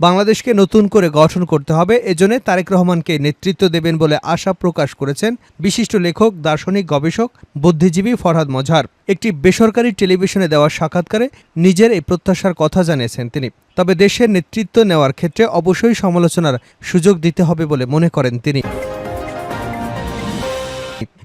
বাংলাদেশকে নতুন করে গঠন করতে হবে। এজন্য তারেক রহমানকে নেতৃত্ব দেবেন বলে আশা প্রকাশ করেছেন বিশিষ্ট লেখক, দার্শনিক, গবেষক, বুদ্ধিজীবী ফরহাদ মজহার। একটি বেসরকারি টেলিভিশনে দেওয়া সাক্ষাৎকারে নিজের এই প্রত্যাশার কথা জানিয়েছেন তিনি। তবে দেশের নেতৃত্ব নেওয়ার ক্ষেত্রে অবশ্যই সমালোচনার সুযোগ দিতে হবে বলে মনে করেন তিনি।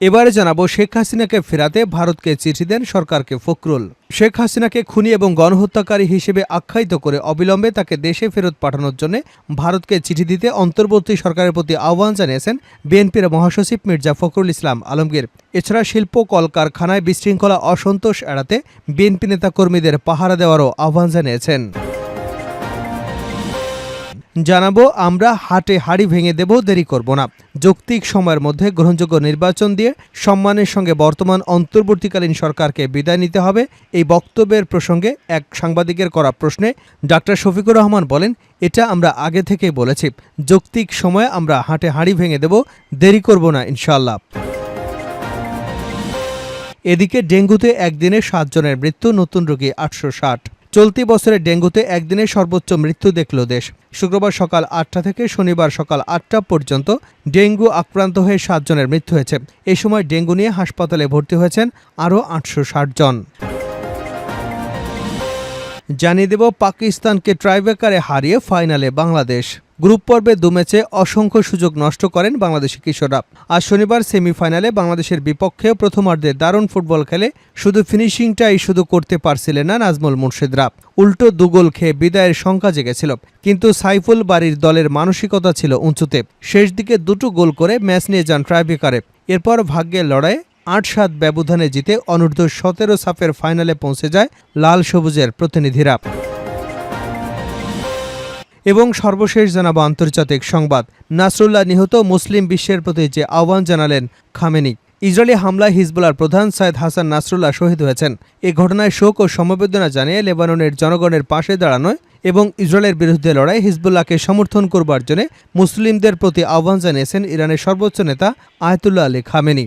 এবারে জানাব শেখ হাসিনাকে ফেরাতে ভারতকে চিঠি দেন সরকারকে ফখরুল। শেখ হাসিনাকে খুনি এবং গণহত্যাকারী হিসেবে আখ্যায়িত করে অবিলম্বে তাকে দেশে ফেরত পাঠানোর জন্য ভারতকে চিঠি দিতে অন্তর্বর্তী সরকারের প্রতি আহ্বান জানিয়েছেন বিএনপির মহাসচিব মির্জা ফখরুল ইসলাম আলমগীর। এছাড়া শিল্প, কলকারখানায় বিশৃঙ্খলা অসন্তোষ এড়াতে বিএনপি নেতাকর্মীদের পাহারা দেওয়ারও আহ্বান জানিয়েছেন। জানাব, আমরা হাটে হাড়ি ভেঙে দেব, দেরি করব না। যৌক্তিক সময়ের মধ্যে গ্রহণযোগ্য নির্বাচন দিয়ে সম্মানের সঙ্গে বর্তমান অন্তর্বর্তীকালীন সরকারকে বিদায় নিতে হবে। এই বক্তব্যের প্রসঙ্গে এক সাংবাদিকের করা প্রশ্নে ডাক্তার শফিকুর রহমান বলেন, এটা আমরা আগে থেকেই বলেছি। যৌক্তিক সময়ে আমরা হাটে হাড়ি ভেঙে দেব, দেরি করব না ইনশাল্লাহ এদিকে ডেঙ্গুতে একদিনে সাতজনের মৃত্যু, নতুন রোগী আটশো ষাট। চলতি বছরে ডেঙ্গুতে একদিনে সর্বোচ্চ মৃত্যু দেখল দেশ। শুক্রবার সকাল আটটা থেকে শনিবার সকাল আটটা পর্যন্ত ডেঙ্গু আক্রান্ত হয়ে সাতজনের মৃত্যু হয়েছে। এ সময় ডেঙ্গু নিয়ে হাসপাতালে ভর্তি হয়েছেন আরও আটশো ষাট জন। জানিয়ে দেব পাকিস্তানকে ট্রাইবেকারে হারিয়ে ফাইনালে বাংলাদেশ। গ্রুপ পর্বে দু ম্যাচে অসংখ্য সুযোগ নষ্ট করেন বাংলাদেশি কিশোররা। আজ শনিবার সেমিফাইনালে বাংলাদেশের বিপক্ষেও প্রথমার্ধে দারুণ ফুটবল খেলে শুধু ফিনিশিংটাই শুধু করতে পারছিলেন না নাজমুল মুর্শিদরা। উল্টো দুগোল খেয়ে বিদায়ের শঙ্কা জেগেছিল, কিন্তু সাইফুল বাড়ির দলের মানসিকতা ছিল উঁচুতে। শেষ দিকে দুটো গোল করে ম্যাচ নিয়ে যান ট্রাইবেকারে এরপর ভাগ্যের লড়াইয়ে আট সাত ব্যবধানে জিতে অনূর্ধ্ব সতেরো সাফের ফাইনালে পৌঁছে যায় লাল সবুজের প্রতিনিধিরা। এবং সর্বশেষ জানাব আন্তর্জাতিক সংবাদ। নাসরুল্লাহ নিহত মুসলিম বিশ্বের প্রতি যে আহ্বান জানালেন খামেনি, ইসরায়েলি হামলায় হিজবুলার প্রধান সাইদ হাসান নাসরুল্লাহ শহীদ হয়েছেন। এ ঘটনায় শোক ও সমবেদনা জানিয়ে লেবাননের জনগণের পাশে দাঁড়ানোয় এবং ইসরায়েলের বিরুদ্ধে লড়াই হিজবুল্লাহকে সমর্থন করবার জন্য মুসলিমদের প্রতি আহ্বান জানিয়েছেন ইরানের সর্বোচ্চ নেতা আয়তুল্লাহ আলী খামেনি।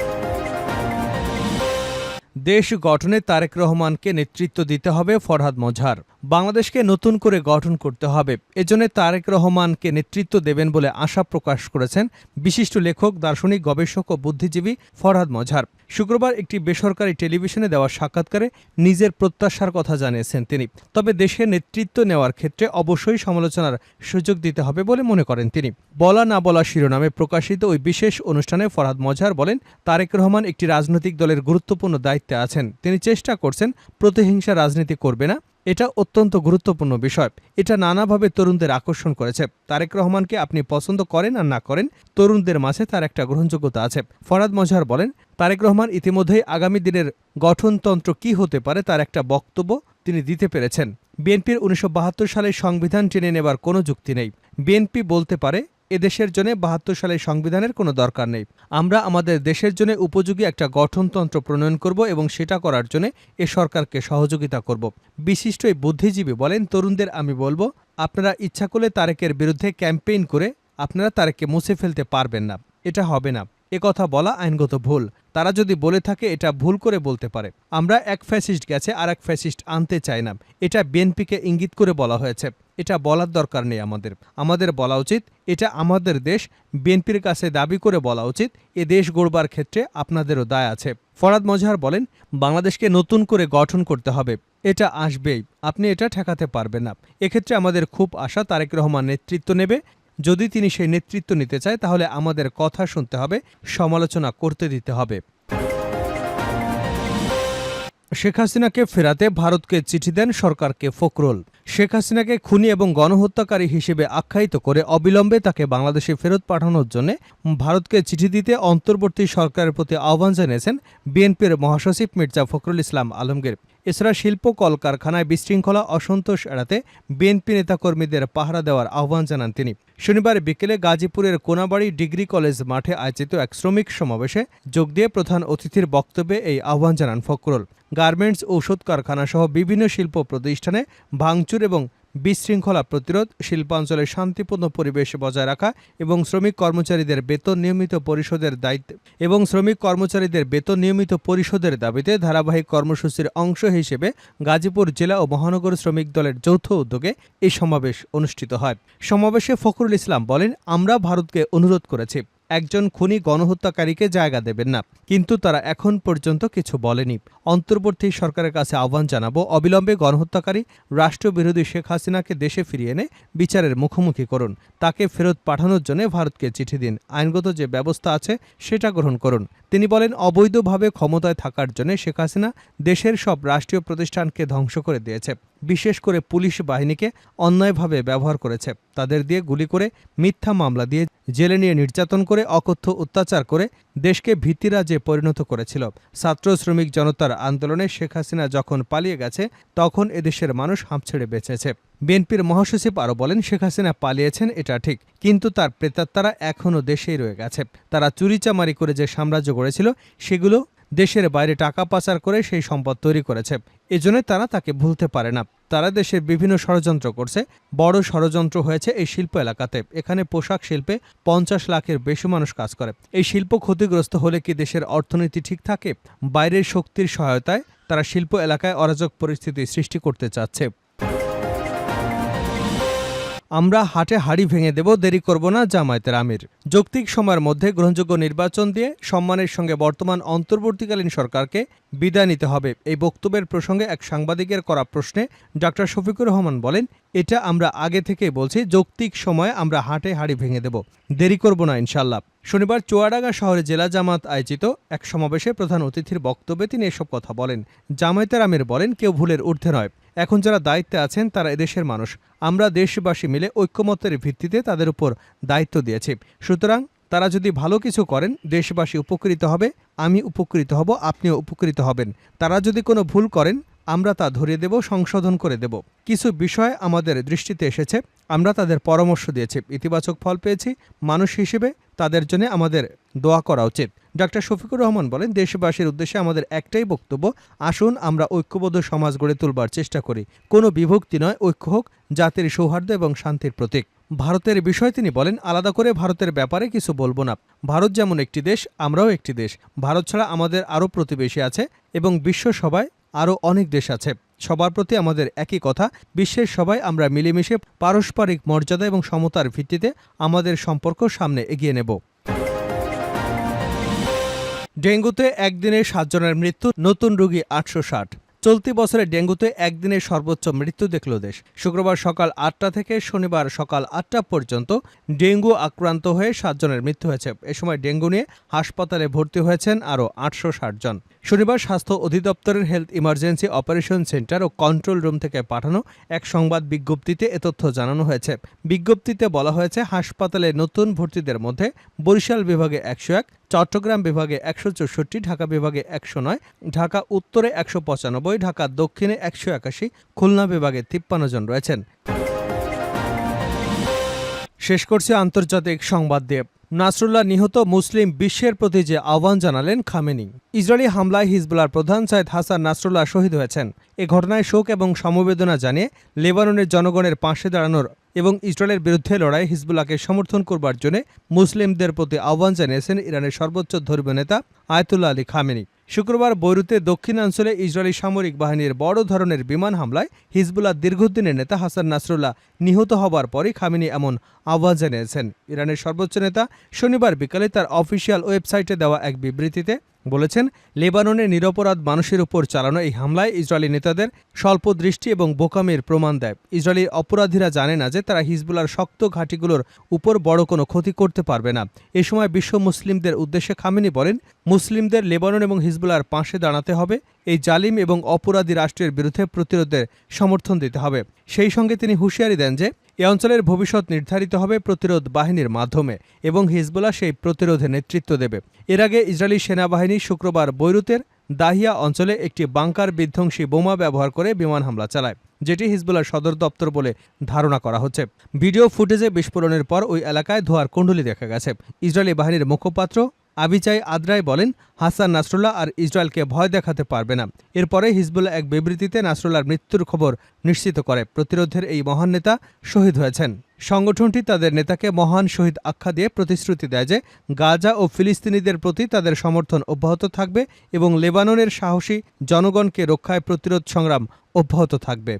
দেশ গঠনে তারেক রহমানকে নেতৃত্ব দিতে হবে ফরহাদ মজহার। বাংলাদেশকে নতুন করে গঠন করতে হবে। এজন্য তারেক রহমানকে নেতৃত্ব দেবেন বলে আশা প্রকাশ করেছেন বিশিষ্ট লেখক, দার্শনিক, গবেষক ও বুদ্ধিজীবী ফরহাদ মজহার। শুক্রবার একটি বেসরকারি টেলিভিশনে দেওয়া সাক্ষাৎকারে নিজের প্রত্যাশার কথা জানিয়েছেন তিনি। তবে দেশের নেতৃত্ব নেওয়ার ক্ষেত্রে অবশ্যই সমালোচনার সুযোগ দিতে হবে বলে মনে করেন তিনি। বলা না বলা শিরোনামে প্রকাশিত ওই বিশেষ অনুষ্ঠানে ফরহাদ মজহার বলেন, তারেক রহমান একটি রাজনৈতিক দলের গুরুত্বপূর্ণ দায়িত্বে আছেন। তিনি চেষ্টা করছেন প্রতিহিংসা রাজনীতি করবে না। এটা অত্যন্ত গুরুত্বপূর্ণ বিষয়। এটা নানাভাবে তরুণদের আকর্ষণ করেছে। তারেক রহমানকে আপনি পছন্দ করেন আর না করেন, তরুণদের মাঝে তার একটা গ্রহণযোগ্যতা আছে। ফরাদ মজহার বলেন, তারেক রহমান ইতিমধ্যেই আগামী দিনের গঠনতন্ত্র কি হতে পারে তার একটা বক্তব্য তিনি দিতে পেরেছেন। বিএনপির উনিশশো সালের সংবিধান টেনে নেবার কোনো যুক্তি নেই। বিএনপি বলতে পারে এদেশের জন্য বাহাত্তর সালের সংবিধানের কোনো দরকার নেই। আমরা আমাদের দেশের জন্য উপযোগী একটা গঠনতন্ত্র প্রণয়ন করব এবং সেটা করার জন্য এ সরকারকে সহযোগিতা করব। বিশিষ্ট এই বুদ্ধিজীবী বলেন, তরুণদের আমি বলব, আপনারা ইচ্ছা করলে তারেকের বিরুদ্ধে ক্যাম্পেইন করে আপনারা তারেককে মুছে ফেলতে পারবেন না। এটা হবে না। কথা বলা আইনগত ভুল। তারা যদি বলে থাকে, এটা ভুল করে বলতে পারে। আমরা এক ফ্যাসিস্ট গেছে আর এক ফ্যাসিস্ট আনতে চাই না। এটা বিএনপিকে ইঙ্গিত করে বলা হয়েছে। এটা বলার দরকার নেই আমাদের। আমাদের বলা উচিত, এটা আমাদের দেশ, বিএনপির কাছে দাবি করে বলা উচিত, এ দেশ গড়বার ক্ষেত্রে আপনাদেরও দায় আছে। ফরাদ মজহার বলেন, বাংলাদেশকে নতুন করে গঠন করতে হবে। এটা আসবেই। আপনি এটা ঠেকাতে পারবেন না। এক্ষেত্রে আমাদের খুব আশা, তারেক রহমান নেতৃত্ব নেবে। যদি তিনি সেই নেতৃত্ব নিতে চায়, তাহলে আমাদের কথা শুনতে হবে, সমালোচনা করতে দিতে হবে। শেখ হাসিনাকে ফেরাতে ভারতকে চিঠি দেন সরকারকে ফখরুল। শেখ হাসিনাকে খুনি এবং গণহত্যাকারী হিসেবে আখ্যায়িত করে অবিলম্বে তাকে বাংলাদেশে ফেরত পাঠানোর জন্য ভারতকে চিঠি দিতে অন্তর্বর্তী সরকারের প্রতি আহ্বান জানিয়েছেন বিএনপির মহাসচিব মির্জা ফখরুল ইসলাম আলমগীর। এছাড়া শিল্প কলকারখানায় বিশৃঙ্খলা, অসন্তোষ এড়াতে বিএনপি নেতাকর্মীদের পাহারা দেওয়ার আহ্বান জানান তিনি। শনিবার বিকেলে গাজীপুরের কোনাবাড়ি ডিগ্রি কলেজ মাঠে আয়োজিত এক শ্রমিক সমাবেশে যোগ দিয়ে প্রধান অতিথির বক্তব্যে এই আহ্বান জানান ফখরুল। গার্মেন্টস ঔষধ কারখানা সহ বিভিন্ন শিল্প প্রতিষ্ঠানে ভাঙচুর এবং বিশৃঙ্খলা প্রতিরোধ, শিল্পাঞ্চলের শান্তিপূর্ণ পরিবেশ বজায় রাখা এবং শ্রমিক কর্মচারীদের বেতন নিয়মিত পরিশোধের দায়িত্ব এবং শ্রমিক কর্মচারীদের বেতন নিয়মিত পরিশোধের দাবিতে ধারাবাহিক কর্মসূচির অংশ হিসেবে গাজীপুর জেলা ও মহানগর শ্রমিক দলের যৌথ উদ্যোগে এই সমাবেশ অনুষ্ঠিত হয়। সমাবেশে ফখরুল ইসলাম বলেন, আমরা ভারতকে অনুরোধ করেছি। একজন খুনি গণহত্যাকারীকে জায়গা দেবেন না। কিন্তু তারা এখন পর্যন্ত কিছু বলেনি। অন্তর্বর্তী সরকারের কাছে আহ্বান জানাব, অবিলম্বে গণহত্যাকারী রাষ্ট্রবিরোধী শেখ হাসিনাকে দেশে ফিরিয়ে এনে বিচারের মুখোমুখি করুন। তাকে ফেরত পাঠানোর জন্য ভারতকে চিঠি দিন। আইনগত যে ব্যবস্থা আছে, সেটা গ্রহণ করুন। তিনি বলেন, অবৈধভাবে ক্ষমতায় থাকার জন্য শেখ হাসিনা দেশের সব রাষ্ট্রীয় প্রতিষ্ঠানকে ধ্বংস করে দিয়েছে। বিশেষ করে পুলিশ বাহিনীকে অন্যায়ভাবে ব্যবহার করেছে। তাদের দিয়ে গুলি করে মিথ্যা মামলা দিয়ে জেলে নিয়ে নির্যাতন করে, অকথ্য অত্যাচার করে দেশকে ভীতিরাজে পরিণত করেছিল। ছাত্র শ্রমিক জনতার আন্দোলনে শেখ হাসিনা যখন পালিয়ে গেছে, তখন এদেশের মানুষ হাঁপ ছেড়ে বেঁচেছে। বিএনপির মহাসচিব আরও বলেন, শেখ হাসিনা পালিয়েছেন, এটা ঠিক। কিন্তু তার প্রেতাত্মারা এখনও দেশেই রয়ে গেছে। তারা চুরিচামারি করে যে সাম্রাজ্য গড়েছিল, সেগুলো দেশের বাইরে টাকা পাচার করে সেই সম্পদ তৈরি করেছে। এজন্য তারা তাকে ভুলতে পারে না। তারা দেশের বিভিন্ন ষড়যন্ত্র করছে। বড় ষড়যন্ত্র হয়েছে এই শিল্প এলাকাতে। এখানে পোশাক শিল্পে পঞ্চাশ লাখের বেশি মানুষ কাজ করে। এই শিল্প ক্ষতিগ্রস্ত হলে কি দেশের অর্থনীতি ঠিক থাকে? বাইরের শক্তির সহায়তায় তারা শিল্প এলাকায় অরাজক পরিস্থিতি সৃষ্টি করতে চাচ্ছে। আমরা হাটে হাড়ি ভেঙে দেব, দেরি করব না, জামায়াতের আমির। যৌক্তিক সময়ের মধ্যে গ্রহণযোগ্য নির্বাচন দিয়ে সম্মানের সঙ্গে বর্তমান অন্তর্বর্তীকালীন সরকারকে বিদায় নিতে হবে। এই বক্তব্যের প্রসঙ্গে এক সাংবাদিকের করা প্রশ্নে ডক্টর শফিকুর রহমান বলেন, এটা আমরা আগে থেকেই বলছি, যৌক্তিক সময়ে আমরা হাটে হাড়ি ভেঙে দেব। দেরি করব না ইনশাল্লাহ শনিবার চুয়াডাঙ্গা শহরে জেলা জামাত আয়োজিত এক সমাবেশে প্রধান অতিথির বক্তব্যে তিনি এসব কথা বলেন। জামায়াতের আমির বলেন, কেউ ভুলের ঊর্ধ্বে নয়। এখন যারা দায়িত্বে আছেন, তারা এদেশের মানুষ। আমরা দেশবাসী মিলে ঐক্যমত্যের ভিত্তিতে তাদের উপর দায়িত্ব দিয়েছি। সুতরাং তারা যদি ভালো কিছু করেন, দেশবাসী উপকৃত হবে, আমি উপকৃত হব, আপনিও উপকৃত হবেন। তারা যদি কোনো ভুল করেন, আমরা তা ধরিয়ে দেব, সংশোধন করে দেব। কিছু বিষয় আমাদের দৃষ্টিতে এসেছে আমরা তাদের পরামর্শ দিয়েছি, ইতিবাচক ফল পেয়েছি, মানুষ হিসেবে তাদের জন্য আমাদের দোয়া করা উচিত। ডক্টর শফিকুর রহমান বলেন, দেশবাসীর উদ্দেশ্যে আমাদের একটাই বক্তব্য, আসুন আমরা ঐক্যবদ্ধ সমাজ গড়ে তুলবার চেষ্টা করি। কোনো বিভক্তি নয়, ঐক্য হোক, জাতির সৌহার্দ্য এবং শান্তির প্রতীক। ভারতের বিষয় তিনি বলেন, আলাদা করে ভারতের ব্যাপারে কিছু বলব না। ভারত যেমন একটি দেশ, আমরাও একটি দেশ। ভারত ছাড়া আমাদের আরও প্রতিবেশী আছে এবং বিশ্ব সবাই আরও অনেক দেশ আছে। সবার প্রতি আমাদের একই কথা। বিশ্বের সবাই আমরা মিলেমিশে পারস্পরিক মর্যাদা এবং সমতার ভিত্তিতে আমাদের সম্পর্ক সামনে এগিয়ে নেব। ডেঙ্গুতে একদিনে সাতজনের মৃত্যু, নতুন রোগী আটশো ষাট। চলতি বছরে ডেঙ্গুতে একদিনে সর্বোচ্চ মৃত্যু দেখল দেশ। শুক্রবার সকাল আটটা থেকে শনিবার সকাল আটটা পর্যন্ত ডেঙ্গু আক্রান্ত হয়ে সাতজনের মৃত্যু হয়েছে। এ সময় ডেঙ্গু নিয়ে হাসপাতালে ভর্তি হয়েছেন আরও আটশো ষাট জন। শনিবার স্বাস্থ্য অধিদপ্তরের হেলথ ইমার্জেন্সি অপারেশন সেন্টার ও কন্ট্রোল রুম থেকে পাঠানো এক সংবাদ বিজ্ঞপ্তিতে এ তথ্য জানানো হয়েছে। বিজ্ঞপ্তিতে বলা হয়েছে, হাসপাতালে নতুন ভর্তিদের মধ্যে বরিশাল বিভাগে একশো এক, চট্টগ্রাম বিভাগে একশো চৌষট্টি, ঢাকা বিভাগে একশো নয়, ঢাকা উত্তরে একশো পঁচানব্বই, ঢাকা দক্ষিণে একশো একাশি, খুলনা বিভাগে তিপ্পান্ন জন রয়েছেন। শেষ করছে আন্তর্জাতিক সংবাদ দিয়ে। নাসরুল্লাহ নিহত মুসলিম বিশ্বের প্রতি যে আহ্বান জানালেন খামেনি। ইসরায়েলি হামলায় হিজবুল্লার প্রধান সাইদ হাসান নাসরুল্লাহ শহীদ হয়েছেন। এ ঘটনায় শোক এবং সমবেদনা জানিয়ে লেবাননের জনগণের পাশে দাঁড়ানোর এবং ইসরায়েলের বিরুদ্ধে লড়াই হিজবুল্লাহকে সমর্থন করবার জন্য মুসলিমদের প্রতি আহ্বান জানিয়েছেন ইরানের সর্বোচ্চ ধর্মীয় নেতা আয়তুল্লাহ আলী খামেনি। শুক্রবার বৈরুতে দক্ষিণাঞ্চলে ইসরায়েলি সামরিক বাহিনীর বড় ধরনের বিমান হামলায় হিজবুল্লাহ দীর্ঘদিনের নেতা হাসান নাসরুল্লাহ নিহত হবার পরই খামিনি এমন আহ্বান জানিয়েছেন। ইরানের সর্বোচ্চ নেতা শনিবার বিকালে তার অফিসিয়াল ওয়েবসাইটে দেওয়া এক বিবৃতিতে বলেছেন, লেবাননের নিরপরাধ মানুষের উপর চালানো এই হামলায় ইসরায়েলি নেতাদের স্বল্প দৃষ্টি এবং বোকামের প্রমাণ দেয়। ইসরায়েলি অপরাধীরা জানে না যে তারা হিজবুলার শক্ত ঘাঁটিগুলোর উপর বড় কোনো ক্ষতি করতে পারবে না। এ সময় বিশ্ব মুসলিমদের উদ্দেশ্যে খামেনি বলেন, মুসলিমদের লেবানন এবং হিজবুলার পাশে দাঁড়াতে হবে। এই জালিম এবং অপরাধী রাষ্ট্রের বিরুদ্ধে প্রতিরোধের সমর্থন দিতে হবে। সেই সঙ্গে তিনি হুঁশিয়ারি দেন যে, এ অঞ্চলের ভবিষ্যৎ নির্ধারিত হবে প্রতিরোধ বাহিনীর মাধ্যমে এবং হিজবুল্লাহ সেই প্রতিরোধে নেতৃত্ব দেবে। এর আগে ইসরায়েলি সেনাবাহিনী শুক্রবার বৈরুতের দাহিয়া অঞ্চলে একটি বাংকার বিধ্বংসী বোমা ব্যবহার করে বিমান হামলা চালায়, যেটি হিজবুল্লার সদর দপ্তর বলে ধারণা করা হচ্ছে। ভিডিও ফুটেজে বিস্ফোরণের পর ওই এলাকায় ধোয়ার কুণ্ডলি দেখা গেছে। ইসরায়েলি বাহিনীর মুখপাত্র আবিচাই আদ্রাই বলেন, হাসান নাসরুল্লাহ আর ইসরায়েলকে ভয় দেখাতে পারবে না। এরপরে হিজবুল্লাহ এক বিবৃতিতে নাসরুল্লাহর মৃত্যুর খবর নিশ্চিত করে। প্রতিরোধের এই মহান নেতা শহীদ হয়েছেন। সংগঠনটি তাদের নেতাকে মহান শহীদ আখ্যা দিয়ে প্রতিশ্রুতি দেয় যে, গাজা ও ফিলিস্তিনিদের প্রতি তাদের সমর্থন অব্যাহত থাকবে এবং লেবাননের সাহসী জনগণকে রক্ষায় প্রতিরোধ সংগ্রাম অব্যাহত থাকবে।